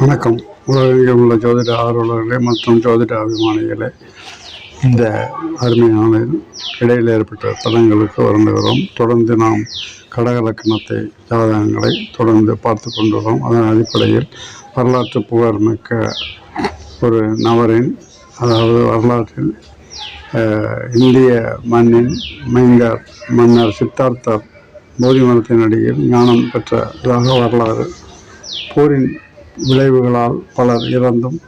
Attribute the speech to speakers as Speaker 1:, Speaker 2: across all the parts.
Speaker 1: வணக்கம். உலகில் உள்ள ஜோதிட ஆர்வலர்களே மற்றும் ஜோதிட அபிமானிகளே இந்த அருமையான இடையில் ஏற்பட்ட தலங்களுக்கு வருந்துகிறோம். தொடர்ந்து நாம் கடகலக்கணத்தை ஜாதகங்களை தொடர்ந்து பார்த்து கொண்டுள்ளோம். அதன் அடிப்படையில் வரலாற்று புகழ்மிக்க ஒரு நபரின் அதாவது வரலாற்றில் இந்திய மண்ணின் மைங்கர் மன்னர் சித்தார்த்தர் போதி மரத்தின் அடியில் ஞானம் பெற்றதாக வரலாறு போரின் விளைவுகளால் பலர் இறந்தும்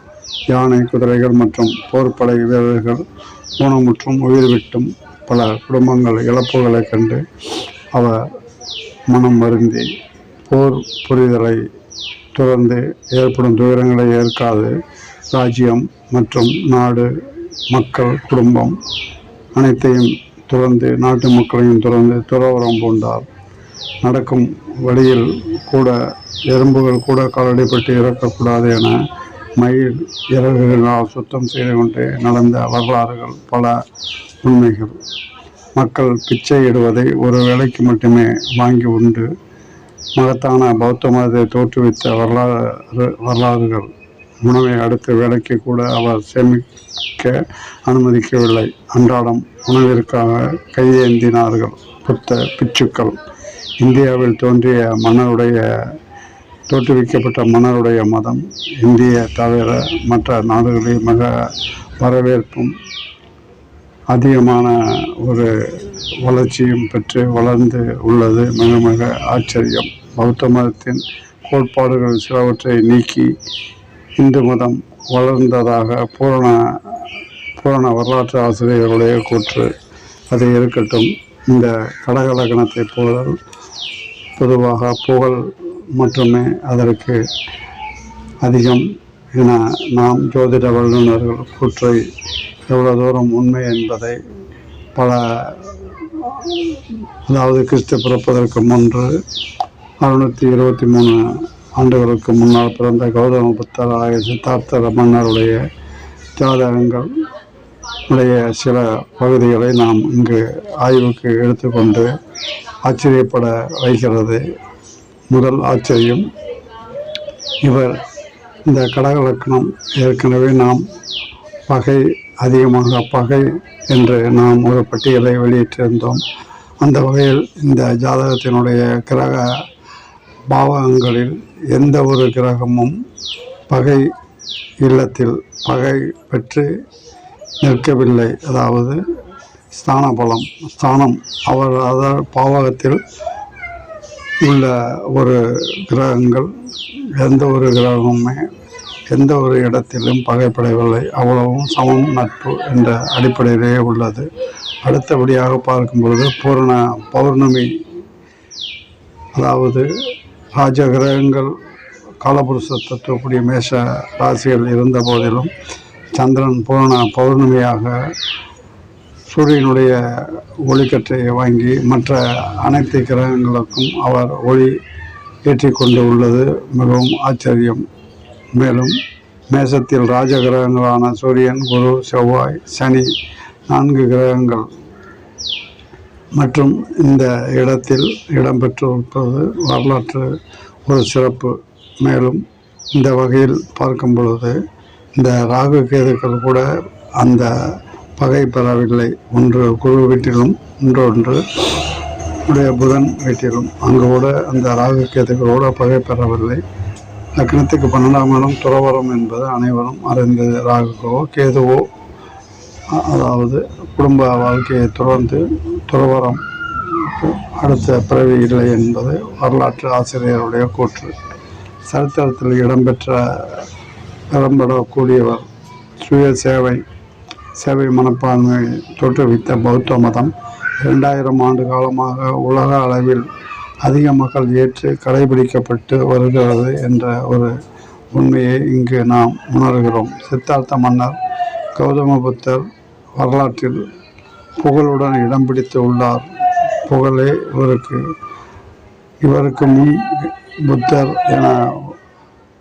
Speaker 1: யானை குதிரைகள் மற்றும் போர்ப்படை வீரர்கள் ஊனமுற்றும் உயிர் விட்டும் பல குடும்பங்கள் இழப்புகளைக் கண்டு அவர் மனம் வருந்தி போர் புரிதலை தொடர்ந்து ஏற்படும் துயரங்களை ஏற்காது. ராஜ்யம் மற்றும் நாடு மக்கள் குடும்பம் அனைத்தையும் துறந்து நாட்டு மக்களையும் துறந்து துறவரம் பூண்டார் நடக்கும் வழியில் கூட எறும்புகள் கூட காலடிப்பட்டு இறக்கக்கூடாது என மயில் இறகுகளால் சுத்தம் செய்து கொண்டு நடந்த வரலாறுகள் பல உண்மைகள். மக்கள் பிச்சை இடுவதை ஒரு வேலைக்கு மட்டுமே வாங்கி உண்டு. மகத்தான பௌத்த மதத்தை தோற்றுவித்த வரலாறு வரலாறுகள். உணவை அடுத்த வேலைக்கு கூட அவர் சேமிக்க அனுமதிக்கவில்லை. அன்றாடம் உணவிற்காக கையேந்தினார்கள் புத்த பிச்சுக்கள் இந்தியாவில் தோன்றிய மன்னருடைய தோற்றுவிக்கப்பட்ட மன்னருடைய மதம் இந்திய தவிர மற்ற நாடுகளில் மிக வரவேற்பும் அதிகமான ஒரு வளர்ச்சியும் பெற்று வளர்ந்து உள்ளது. மிக மிக ஆச்சரியம். பௌத்த மதத்தின் கோட்பாடுகள் சிலவற்றை நீக்கி இந்து மதம் வளர்ந்ததாக பூரண பூரண வரலாற்று ஆசிரியர்களுடைய கூற்று. அது இருக்கட்டும். இந்த கடகலக்கணத்தை போல பொதுவாக புகழ் மட்டுமே அதற்கு அதிகம் என நாம் ஜோதிட வல்லுநர்கள் கூற்றை எவ்வளோ தூரம் உண்மை என்பதை பல அதாவது கிறிஸ்து பிறப்பதற்கு முன்பு அறுநூற்றி இருபத்தி மூணு ஆண்டுகளுக்கு முன்னால் பிறந்த கௌதம புத்தர் ஆகிய சித்தார்த்த ரமணருடைய ஜாதகங்கள் உடைய சில பகுதிகளை நாம் இங்கு ஆய்வுக்கு எடுத்துக்கொண்டு ஆச்சரியப்பட வைக்கிறது. முதல் ஆச்சரியம் இவர் இந்த கடகலக்கணம் ஏற்கனவே நாம் பகை அதிகமாக பகை என்று நாம் ஒரு பட்டியலை வெளியிட்டிருந்தோம். அந்த வகையில் இந்த ஜாதகத்தினுடைய கிரக பாவகங்களில் எந்த ஒரு கிரகமும் பகை இல்லத்தில் பகை பெற்று நிற்கவில்லை. அதாவது ஸ்தான பலம் ஸ்தானம் அவர் அதர் பாவகத்தில் உள்ள ஒரு கிரகங்கள் எந்த ஒரு கிரகமுமே எந்த ஒரு இடத்திலும் பகைப்படவில்லை அவ்வளவும் சமம் நட்பு என்ற அடிப்படையிலேயே உள்ளது. அடுத்தபடியாக பார்க்கும் பொழுது பூரண பௌர்ணமி அதாவது ராஜ கிரகங்கள் காலபுருஷ தத்துவக்கூடிய மேஷ ராசிகள் இருந்த போதிலும் சந்திரன் பூரண பௌர்ணமியாக சூரியனுடைய ஒளிக்கற்றை வாங்கி மற்ற அனைத்து கிரகங்களுக்கும் அவர் ஒளி ஏற்றிக்கொண்டு உள்ளது. மிகவும் ஆச்சரியம். மேலும் மேசத்தில் ராஜ கிரகங்களான சூரியன் குரு செவ்வாய் சனி நான்கு கிரகங்கள் மற்றும் இந்த இடத்தில் இடம்பெற்றிருப்பது வரலாற்று ஒரு சிறப்பு. மேலும் இந்த வகையில் பார்க்கும் பொழுது இந்த ராகு கேதுக்கள் கூட அந்த பகை பெறவில்லை ஒன்று குழு வீட்டிலும் ஒன்றொன்று உடைய புதன் வீட்டிலும். அங்கு கூட அந்த ராகு கேதுகளோட பகை பெறவில்லை லக்னத்துக்கு பன்னெண்டாம் இடம் துறவரம் என்பது அனைவரும் அறிந்து ராகுக்கோ கேதுவோ அதாவது குடும்ப வாழ்க்கையை தொடர்ந்து துறவரம். அடுத்த பிறவி இல்லை என்பது வரலாற்று ஆசிரியருடைய கூற்று. சரித்திரத்தில் இடம்பெற்ற இடம்பெறக்கூடியவர் சுய சேவை சேவை மனப்பான்மை தோற்றுவித்த பௌத்த மதம் இரண்டாயிரம் ஆண்டு காலமாக உலக அளவில் அதிக மக்கள் ஏற்று கடைபிடிக்கப்பட்டு வருகிறது என்ற ஒரு உண்மையை இங்கு நாம் உணர்கிறோம். சித்தார்த்த மன்னர் கௌதம புத்தர் வரலாற்றில் புகழுடன் இடம் பிடித்து உள்ளார். புகழே இவருக்கு இவருக்கு முன் புத்தர் என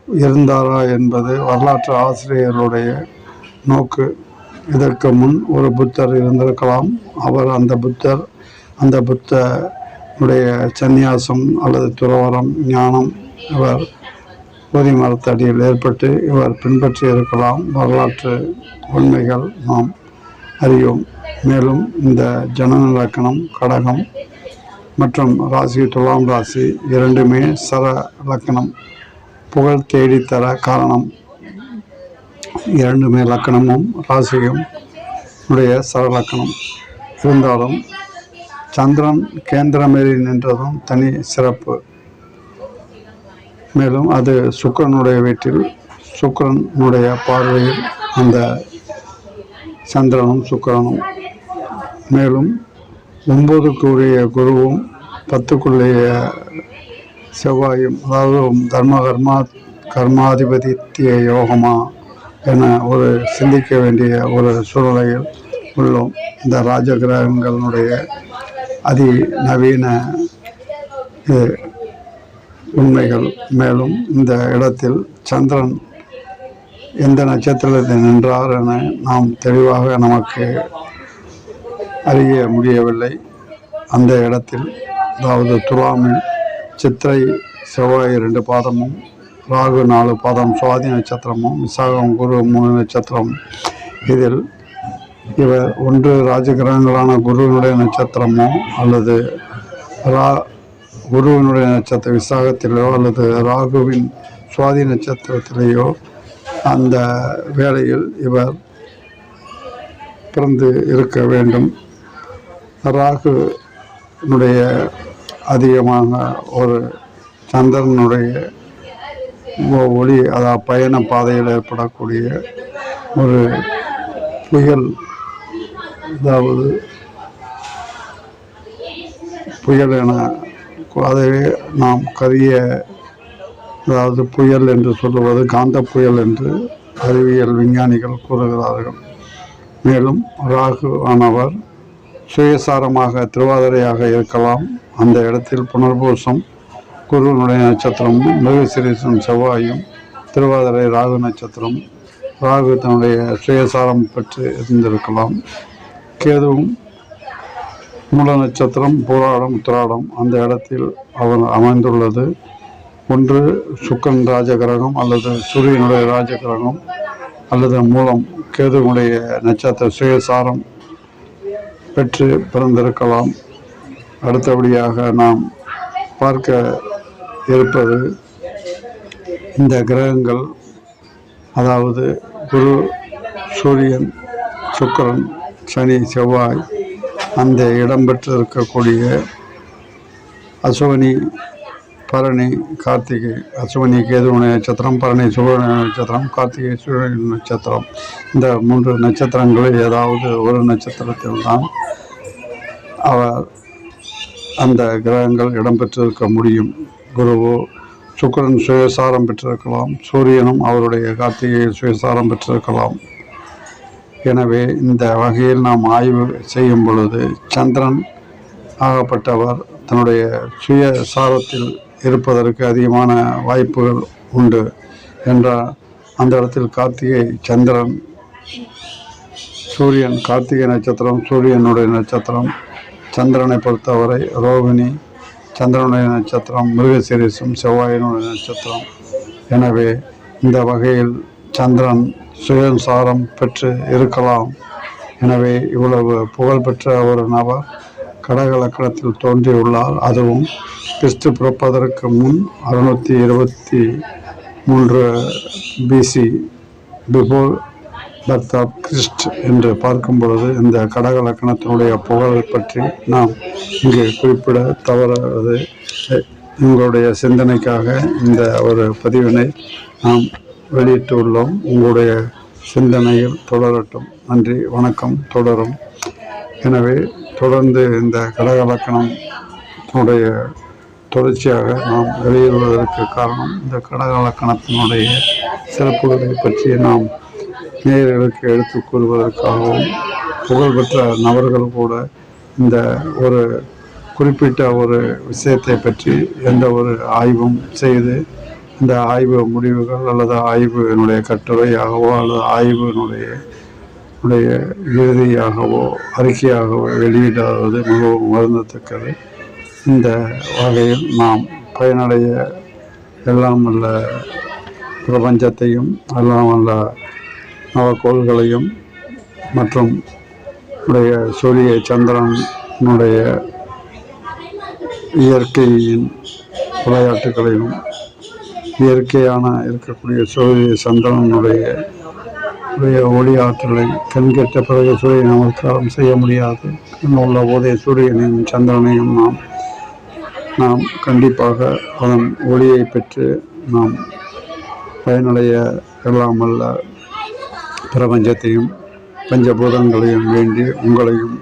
Speaker 1: இருந்தாரா என்பது வரலாற்று ஆசிரியர்களுடைய நோக்கு. இதற்கு முன் ஒரு புத்தர் இருந்திருக்கலாம். அவர் அந்த புத்தர் அந்த புத்தனுடைய சந்நியாசம் அல்லது துறவரம் ஞானம் இவர் போதி மரத்தடியில் ஏற்பட்டு இவர் பின்பற்றி இருக்கலாம். வரலாற்று உண்மைகள் நாம் அறியோம். மேலும் இந்த ஜனன லக்கணம் கடகம் மற்றும் ராசி துலாம் ராசி இரண்டுமே சர லக்கணம் புகழ் தேடித்தர காரணம். இரண்டுமே லக்கணமும் ராசியும் உடைய சரலக்கணம். இருந்தாலும் சந்திரன் கேந்திரமேறி நின்றதும் தனி சிறப்பு. மேலும் அது சுக்கிரனுடைய வீட்டில் சுக்கிரனுடைய பார்வையில் அந்த சந்திரனும் சுக்கிரனும். மேலும் ஒன்பதுக்குரிய குருவும் பத்துக்குரிய செவ்வாயும் அதாவது தர்ம கர்மா கர்மாதிபதித்திய யோகமா என ஒரு சிந்திக்க வேண்டிய ஒரு சூழ்நிலையில் உள்ளோம். இந்த ராஜ கிரகங்களுடைய அதி நவீன இது, உண்மைகள் மேலும் இந்த இடத்தில் சந்திரன் எந்த நட்சத்திரத்தில் நின்றார் என நாம் தெளிவாக நமக்கு அறிய முடியவில்லை. அந்த இடத்தில் அதாவது துலாமில் சித்திரை செவ்வாய் ரெண்டு பாதமும் ராகு நாலு பதம் சுவாதி நட்சத்திரமும் விசாகம் குரு மூணு நட்சத்திரம். இதில் இவர் ஒன்று ராஜகிரகங்களான குருவினுடைய நட்சத்திரமோ அல்லது ரா குருவினுடைய நட்சத்திர விசாகத்திலோ அல்லது ராகுவின் சுவாதி நட்சத்திரத்திலேயோ அந்த வேளையில் இவர் பிறந்து இருக்க வேண்டும். ராகுனுடைய அதிகமாக ஒரு சந்திரனுடைய ஒளி அதாவது பயண பாதையில் ஏற்படக்கூடிய ஒரு புயல் அதாவது புயல் என அதை நாம் கரிய அதாவது புயல் என்று சொல்லுவது காந்த புயல் என்று அறிவியல் விஞ்ஞானிகள் கூறுகிறார்கள். மேலும் ராகு ஆனவர் சுயசாரமாக திருவாதிரையாக இருக்கலாம். அந்த இடத்தில் புனர்பூசம் குருவனுடைய நட்சத்திரம் மிருகசிரீசன் செவ்வாயும் திருவாதிரை ராகு நட்சத்திரம் ராகு தன்னுடைய ஸ்ரேயசாரம் பெற்று இருந்திருக்கலாம். கேதுவும் மூல நட்சத்திரம் போராடம் உத்திராடம் அந்த இடத்தில் அவர் அமைந்துள்ளது. ஒன்று சுக்கன் ராஜகிரகம் அல்லது சூரியனுடைய ராஜகிரகம் அல்லது மூலம் கேதுவனுடைய நட்சத்திர சுயசாரம் பெற்று பிறந்திருக்கலாம். அடுத்தபடியாக நாம் பார்க்க இருப்பது இந்த கிரகங்கள் அதாவது குரு சூரியன் சுக்கரன் சனி செவ்வாய் அந்த இடம்பெற்று இருக்கக்கூடிய அசுவனி பரணி கார்த்திகை அசுவனி கேதுவன நட்சத்திரம் பரணி சுவன நட்சத்திரம் கார்த்திகை சூரியன் நட்சத்திரம். இந்த மூன்று நட்சத்திரங்களில் ஏதாவது ஒரு நட்சத்திரத்தில் தான் அவர் அந்த கிரகங்கள் இடம்பெற்றிருக்க முடியும். குருவோ சுக்கிரன் சுயசாரம் பெற்றிருக்கலாம். சூரியனும் அவருடைய கார்த்திகை சுயசாரம் பெற்றிருக்கலாம். எனவே இந்த வகையில் நாம் ஆய்வு செய்யும் பொழுது சந்திரன் ஆகப்பட்டவர். தன்னுடைய சுயசாரத்தில் இருப்பதற்கு அதிகமான வாய்ப்புகள் உண்டு என்றால் அந்த இடத்தில் கார்த்திகை சந்திரன் சூரியன் கார்த்திகை நட்சத்திரம் சூரியனுடைய நட்சத்திரம் சந்திரனை பொறுத்தவரை ரோகிணி சந்திரனுடைய நட்சத்திரம் மிருகசீரிசம் செவ்வாயினுடைய நட்சத்திரம். எனவே இந்த வகையில் சந்திரன் சுயசாரம் பெற்று இருக்கலாம். எனவே இவ்வளவு புகழ்பெற்ற ஒரு நபர் கடகலக்கணத்தில் தோன்றியுள்ளார். அதுவும் கிறிஸ்து பிறப்பதற்கு முன் அறுநூற்றி இருபத்தி மூன்று BC before birth of Christ என்று பார்க்கும் பொழுது இந்த கடக லக்கணத்தினுடைய புகழை பற்றி நாம் இங்கே குறிப்பிட தவறாது. உங்களுடைய சிந்தனைக்காக இந்த ஒரு பதிவினை நாம் வெளியிட்டுள்ளோம். உங்களுடைய சிந்தனையில் தொடரட்டும். நன்றி வணக்கம் தொடரும். எனவே தொடர்ந்து இந்த கடக லக்கணத்தினுடைய தொடர்ச்சியாக நாம் வெளியிடுவதற்கு காரணம் இந்த கடக லக்கணத்தினுடைய சிறப்புகளை பற்றி நாம் நேர்களுக்கு எடுத்துக் கூறுவதற்காகவும் புகழ்பெற்ற நபர்கள் கூட இந்த ஒரு குறிப்பிட்ட ஒரு விஷயத்தை பற்றி எந்த ஒரு ஆய்வும் செய்து இந்த ஆய்வு முடிவுகள் அல்லது ஆய்வினுடைய கட்டுரையாகவோ அல்லது ஆய்வினுடைய உடைய இறுதியாகவோ அறிக்கையாகவோ வெளியிடாதது மிகவும் வருந்தத்தக்கது. இந்த வகையில் நாம் பயனடைய எல்லாம் உள்ள பிரபஞ்சத்தையும் எல்லாம் அல்ல நவக்கோள்களையும் மற்றும் உடைய சூரிய சந்திரனுடைய இயற்கையின் விளையாட்டுகளையும் இயற்கையான இருக்கக்கூடிய சூரிய சந்திரனுடைய உடைய ஒளி ஆற்றலை கண்கெட்ட பிறகு சூரிய நமஸ்காரம் செய்ய முடியாது. உள்ள போதே சூரியனையும் சந்திரனையும் நாம் நாம் கண்டிப்பாக அதன் ஒளியை பெற்று நாம் பயனடைய இல்லாமல் பிரபஞ்சத்தையும் பஞ்சபூதங்களையும் வேண்டி உங்களையும்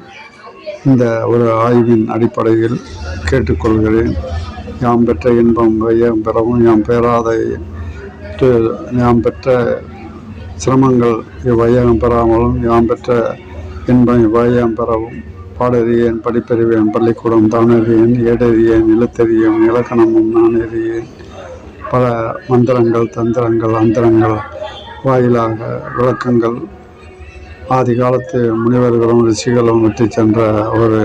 Speaker 1: இந்த ஒரு ஆய்வின் அடிப்படையில் கேட்டுக்கொள்கிறேன். யாம் பெற்ற இன்பம் வையம் பெறவும் யாம் பெறாத யாம் பெற்ற சிரமங்கள் இவ்வையகம் பெறாமலும் யாம் பெற்ற இன்பம் இவ்வையம் பெறவும் பாடறியேன் படிப்பறிவேன் பள்ளிக்கூடம் தானறியேன் ஏடறியேன் நிலத்தறியேன் இலக்கணமும் நான் அறியேன். பல மந்திரங்கள் தந்திரங்கள் அந்தரங்கள் வாயிலாக விளக்கங்கள். ஆதி காலத்து முனிவர்களும் ரிஷிகளும் விட்டு சென்ற ஒரு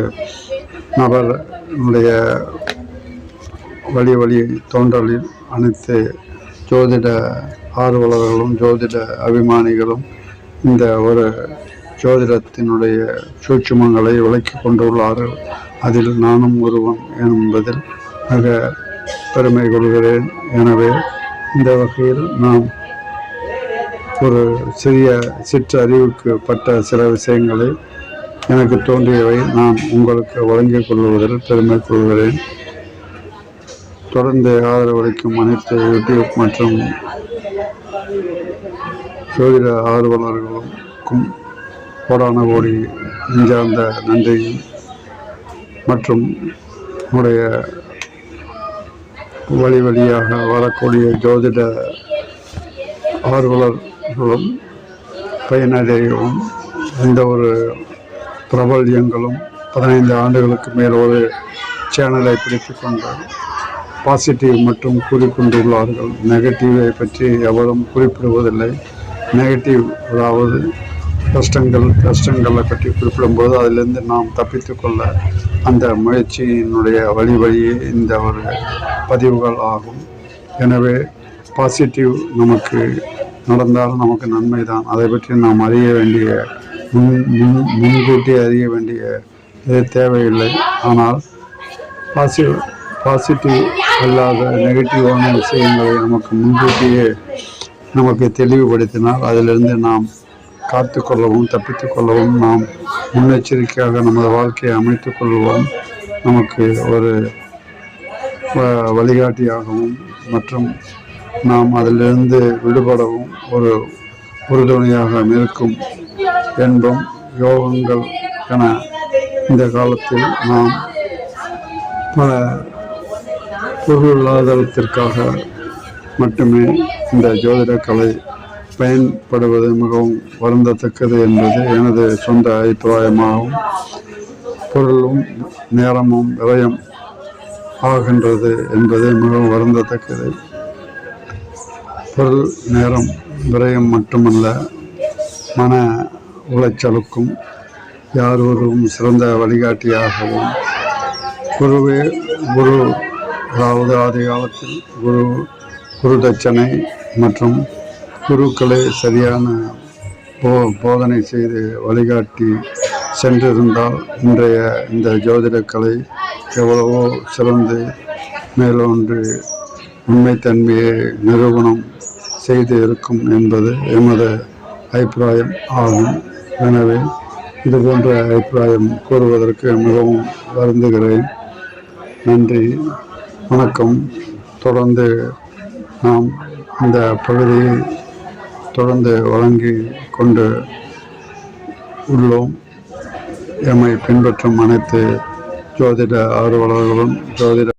Speaker 1: நபருடைய வழி வழி தோன்றலில் அனைத்து ஜோதிட ஆர்வலர்களும் ஜோதிட அபிமானிகளும் இந்த ஒரு ஜோதிடத்தினுடைய சூட்சுமங்களை விளக்கி கொண்டுள்ளார்கள். அதில் நானும் ஒருவன் என்பதில் மிக பெருமை கொள்கிறேன். எனவே இந்த வகையில் நாம் ஒரு சிறிய சிற்றறிவுக்கு பட்ட சில விஷயங்களை எனக்கு தோன்றியவை. நான் உங்களுக்கு வழங்கிக் கொள்வதில் பெருமை கொள்கிறேன். தொடர்ந்து ஆதரவளிக்கும் அனைத்து யூடியூப் மற்றும் ஜோதிட ஆர்வலர்களுக்கும் கோடான கோடி நெஞ்சார்ந்த நன்றி மற்றும் உடைய வழி வழியாக வரக்கூடிய ஜோதிட ஆர்வலர் ஆர்வலர்களும் பயனடையவும் எந்த ஒரு பிரபல்யங்களும் பதினைந்து ஆண்டுகளுக்கு மேல் ஒரு சேனலை பிடித்து கொண்டு பாசிட்டிவ் மட்டும் கூறிக்கொண்டுள்ளார்கள். நெகட்டிவை பற்றி எவரும் குறிப்பிடுவதில்லை. நெகட்டிவ் அதாவது கஷ்டங்கள் கஷ்டங்களை பற்றி குறிப்பிடும்போது அதிலிருந்து நாம் தப்பித்துக்கொள்ள அந்த முயற்சியினுடைய வழி வழியே இந்த ஒரு பதிவுகள் ஆகும். எனவே பாசிட்டிவ் நமக்கு நடந்தால் நமக்கு நன்மை தான் அதை பற்றி நாம் அறிய வேண்டிய முன் முன் முன்கூட்டி அறிய வேண்டிய இது தேவையில்லை. ஆனால் பாசிட்டிவ் பாசிட்டிவ் அல்லாத நெகட்டிவான விஷயங்களை நமக்கு முன்கூட்டியே நமக்கு தெளிவுபடுத்தினால் அதிலிருந்து நாம் காத்து கொள்ளவும் தப்பித்து கொள்ளவும் நாம் முன்னெச்சரிக்கையாக நமது வாழ்க்கையை அமைத்து கொள்வோம். நமக்கு ஒரு வ- வழிகாட்டியாகவும் மற்றும் நாம் அதிலிருந்து விடுபடவும் ஒரு உறுதுணையாக இருக்கும் என்பம் யோகங்கள் என இந்த காலத்தில் நாம் பல பொருளாதாரத்திற்காக மட்டுமே இந்த ஜோதிட கலை பயன்படுவது மிகவும் வருந்தத்தக்கது என்பது எனது சொந்த அபிப்பிராயமாகும். பொருளும் நேரமும் விரயம் ஆகின்றது என்பது மிகவும் வருந்தத்தக்கது. பொருள் நேரம் விரயம் மட்டுமல்ல மன உளைச்சலுக்கும் யார் ஒருவரும் சிறந்த வழிகாட்டியாகவும் குருவே குரு அதாவது ஆதி காலத்தில் குரு குரு தட்சணை மற்றும் குருக்களை சரியான போ போதனை செய்து வழிகாட்டி சென்றிருந்தால் இன்றைய இந்த ஜோதிடக்கலை எவ்வளவோ சிறந்து மேலோன்று உண்மைத்தன்மையை நிறுவனம் செய்து இருக்கும் என்பது எமது அபிப்பிராயம் ஆகும். எனவே இது போன்ற அபிப்பிராயம் கூறுவதற்கு மிகவும் வருந்துகிறேன். நன்றி. வணக்கம். தொடர்ந்து நாம் இந்த பகுதியை தொடர்ந்து வழங்கி கொண்டு உள்ளோம். எம்மை பின்பற்றும் அனைத்து ஜோதிட ஆர்வலர்களும் ஜோதிட